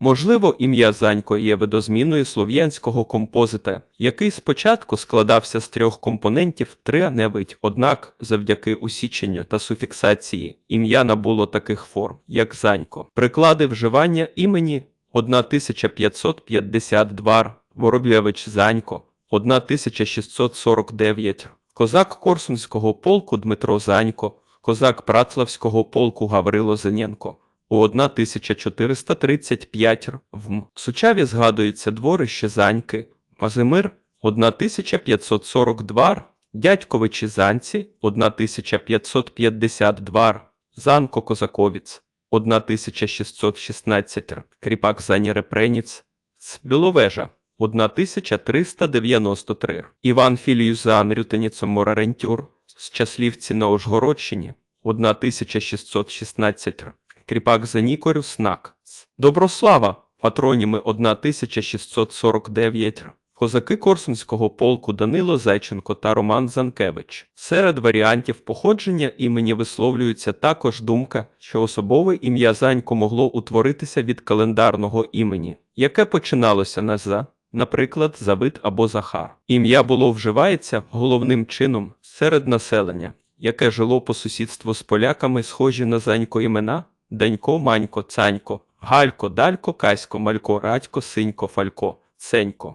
Можливо, ім'я Занько є видозміною слов'янського композита, який спочатку складався з трьох компонентів три а невидь, однак, завдяки усіченню та суфіксації, ім'я набуло таких форм, як Занько. Приклади вживання імені 1552 Вороб'євич Занько, 1649 Козак Корсунського полку Дмитро Занько, козак Працлавського полку Гаврило Зенєнко. У 1435 в Сучаві згадується дворище Заньки, Мазимир 1542, Дядьковичі Занці 1552, Занко Козаковіць 1616, Кріпак Зані Репреніц, Біловежа 1393, Іван Філіюзан Рютеніцом Морарентюр, з Часлівці на Ужгородщині 1616, Кріпак Занікорю Снак, Доброслава, патроніми 1649, Козаки Корсунського полку Данило Зайченко та Роман Занкевич. Серед варіантів походження імені висловлюється також думка, що особове ім'я Занько могло утворитися від календарного імені, яке починалося на «за», наприклад, Завид або Захар. Ім'я було вживається головним чином серед населення, яке жило по сусідству з поляками, схожі на Занько імена Данько, Манько, Цанько, Галько, Далько, Касько, Малько, Радько, Синько, Фалько, Ценько.